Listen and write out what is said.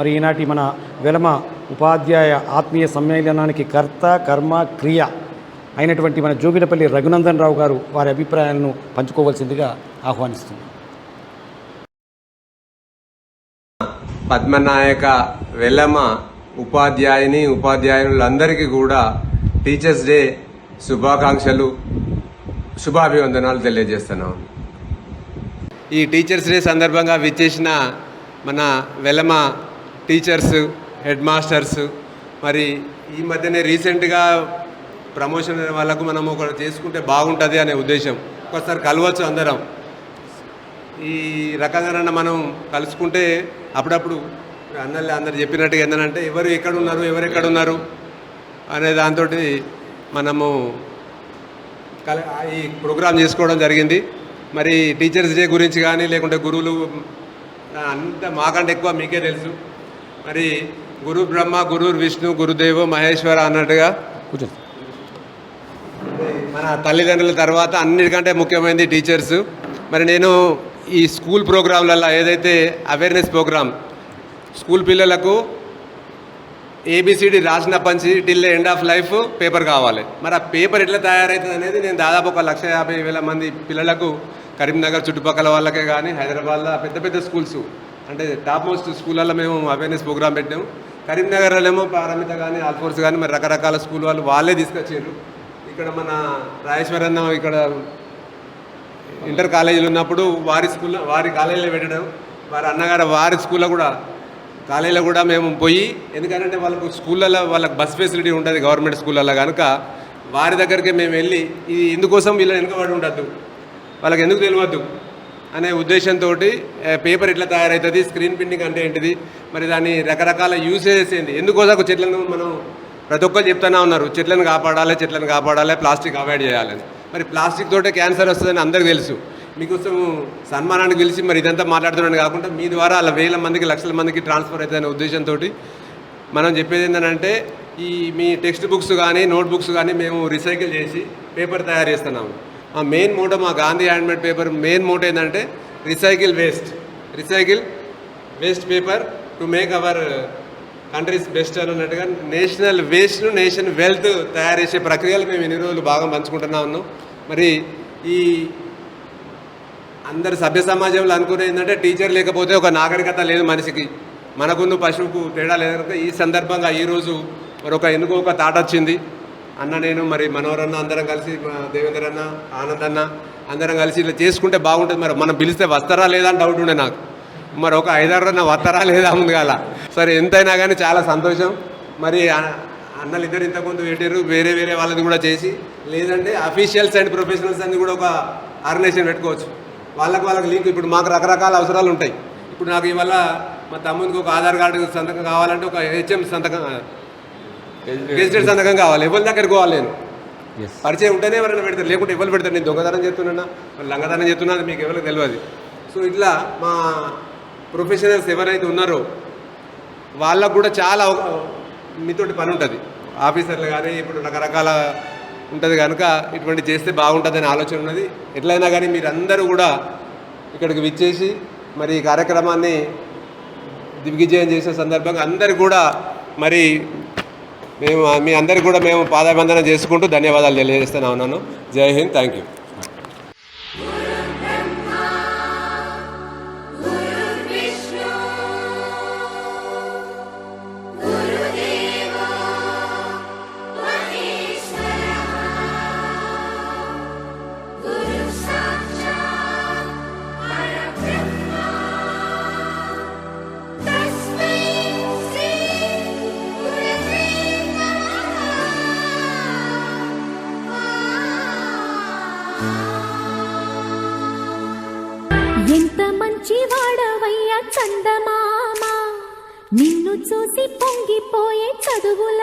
మరి ఈనాటి మన వెలమ ఉపాధ్యాయ ఆత్మీయ సమ్మేళనానికి కర్త కర్మ క్రియ అయినటువంటి మన జోగిడపల్లి రఘునందన్ రావు గారు వారి అభిప్రాయాలను పంచుకోవాల్సిందిగా ఆహ్వానిస్తుంది పద్మనాయక వెలమ ఉపాధ్యాయుని ఉపాధ్యాయులందరికీ కూడా టీచర్స్ డే శుభాకాంక్షలు శుభాభివందనాలు తెలియజేస్తున్నాం. ఈ టీచర్స్ డే సందర్భంగా విచ్చేసిన మన వెలమ టీచర్స్ హెడ్ మాస్టర్స్ మరి ఈ మధ్యనే రీసెంట్గా ప్రమోషన్ వాళ్ళకు మనం ఒకటి చేసుకుంటే బాగుంటుంది అనే ఉద్దేశం. ఒకసారి కలవచ్చు అందరం. ఈ రకంగా మనం కలుసుకుంటే అప్పుడప్పుడు అన్నలు అందరు చెప్పినట్టుగా ఏంటంటే ఎవరు ఎక్కడ ఉన్నారు ఎవరు ఎక్కడ ఉన్నారు అనే దాంతో మనము కల ఈ ప్రోగ్రామ్ చేసుకోవడం జరిగింది. మరి టీచర్స్ డే గురించి కానీ లేకుంటే గురువులు అంత మాకంటే ఎక్కువ మీకే తెలుసు. మరి గురు బ్రహ్మ గురు విష్ణు గురుదేవో మహేశ్వర అన్నట్టుగా మన తల్లిదండ్రుల తర్వాత అన్నిటికంటే ముఖ్యమైనది టీచర్స్. మరి నేను ఈ స్కూల్ ప్రోగ్రాంలలో ఏదైతే అవేర్నెస్ ప్రోగ్రామ్ స్కూల్ పిల్లలకు ఏబిసిడి రాసిన పంచి till end of life paper కావాలి. మరి ఆ పేపర్ ఎట్లా తయారవుతుంది అనేది నేను దాదాపు ఒక లక్ష యాభై వేల మంది పిల్లలకు కరీంనగర్ చుట్టుపక్కల వాళ్ళకే కానీ హైదరాబాద్లో పెద్ద పెద్ద స్కూల్స్. అంటే టాప్ మోస్ట్ స్కూళ్ళల్లో మేము అవేర్నెస్ ప్రోగ్రామ్ పెట్టాము. కరీంనగర్లో ఏమో పారమిత కానీ ఆల్ఫోర్స్ కానీ మరి రకరకాల స్కూల్ వాళ్ళు వాళ్ళే తీసుకొచ్చారు ఇక్కడ మన రాజేశ్వరన్న ఇక్కడ ఇంటర్ కాలేజీలో ఉన్నప్పుడు వారి స్కూల్లో వారి కాలేజీలో పెట్టడం వారి అన్నగారు వారి స్కూల్లో కూడా కాలేజీలో కూడా మేము పోయి ఎందుకంటే వాళ్ళకు స్కూళ్ళల్లో వాళ్ళకి బస్ ఫెసిలిటీ ఉంటుంది గవర్నమెంట్ స్కూళ్ళల్లో కనుక వారి దగ్గరికి మేము వెళ్ళి ఇది ఎందుకోసం వీళ్ళని వెనుకబడి ఉండద్దు. వాళ్ళకి ఎందుకు తెలియవద్దు అనే ఉద్దేశంతో పేపర్ ఎట్లా తయారవుతుంది స్క్రీన్ ప్రింటింగ్ అంటే ఏంటిది మరి దాన్ని రకరకాల యూసేజెస్ ఏంటి ఎందుకోసం చెట్లను మనం ప్రతి ఒక్కరు చెప్తానే ఉన్నారు చెట్లను కాపాడాలి చెట్లను కాపాడాలి ప్లాస్టిక్ అవాయిడ్ చేయాలని మరి ప్లాస్టిక్ తోటే క్యాన్సర్ వస్తుందని అందరికీ తెలుసు. మీకోసం సన్మానాన్ని గెలిచి మరి ఇదంతా మాట్లాడుతున్నాను కాకుండా మీ ద్వారా అలా వేల మందికి లక్షల మందికి ట్రాన్స్ఫర్ అవుతుందనే ఉద్దేశంతో మనం చెప్పేది ఏంటంటే ఈ మీ టెక్స్ట్ బుక్స్ కానీ నోట్ బుక్స్ కానీ మేము రీసైకిల్ చేసి పేపర్ తయారు చేస్తున్నాము. ఆ మెయిన్ మోటో మా Gandhi handmade paper main motto ఏంటంటే recycle waste recycle waste paper to make our countries best అని అన్నట్టుగా నేషనల్ వేస్ట్ నేషన్ వెల్త్ తయారు చేసే ప్రక్రియలు మేము ఎన్ని రోజులు బాగా పంచుకుంటున్నా ఉన్నాం. మరి ఈ అందరు సభ్య సమాజంలో అనుకునే ఏంటంటే టీచర్ లేకపోతే ఒక నాగరికత లేదు మనిషికి. మనకున్న పశువుకు తేడా లేదు ఈ సందర్భంగా ఈరోజు మరొక ఎందుకో ఒక తాట వచ్చింది. అన్న నేను మరి మనోరన్న అందరం కలిసి దేవేంద్ర అన్న ఆనంద్ అన్న అందరం కలిసి ఇట్లా చేసుకుంటే బాగుంటుంది మరి. మనం పిలిస్తే వస్తారా లేదా అని డౌట్ ఉండే నాకు. మరి ఒక ఐదారు వస్తారా లేదా ఉంది కదా సరే ఎంతైనా కానీ చాలా సంతోషం. మరి అన్నలు ఇద్దరు ఇంతకుముందు పెట్టారు వేరే వేరే వాళ్ళది కూడా చేసి లేదంటే అఫీషియల్స్ అండ్ ప్రొఫెషనల్స్ అని కూడా ఒక ఆర్గనైజేషన్ పెట్టుకోవచ్చు. వాళ్ళకి వాళ్ళకి లింక్. ఇప్పుడు మాకు రకరకాల అవసరాలు ఉంటాయి. ఇప్పుడు నాకు ఇవాళ మా తమ్మునికి ఒక ఆధార్ కార్డు సంతకం కావాలంటే ఒక హెచ్ఎం సంతకం గెజిటెడ్ సంతకం కావాలి. ఎవరి దగ్గరికి పోవాలి నేను? పరిచయం ఉంటేనే ఎవరైనా పెడతారు. లేకుంటే ఎవరు పెడతారు? నేను దొంగతనం చేస్తున్నా లంగతనం చేస్తున్నా మీకు ఎవరికి తెలియదు సో ఇట్లా మా ప్రొఫెషనల్స్ ఎవరైతే ఉన్నారో వాళ్ళకు కూడా చాలా మీతోటి పని ఉంటుంది. ఆఫీసర్లు కానీ ఇప్పుడు రకరకాల ఉంటుంది కనుక ఇటువంటి చేస్తే బాగుంటుందనే ఆలోచన ఉన్నది. ఎట్లయినా కానీ మీరందరూ కూడా ఇక్కడికి విచ్చేసి మరి ఈ కార్యక్రమాన్ని దిగ్విజయం చేసే సందర్భంగా అందరికి కూడా మరి మేము మీ అందరికి కూడా మేము పాదాబంధన చేసుకుంటూ ధన్యవాదాలు తెలియజేస్తున్నా ఉన్నాను జై హింద్. Thank you. ఎంత మంచి వాడవయ్యా చందమామ? నిన్ను చూసి పొంగిపోయే చదువుల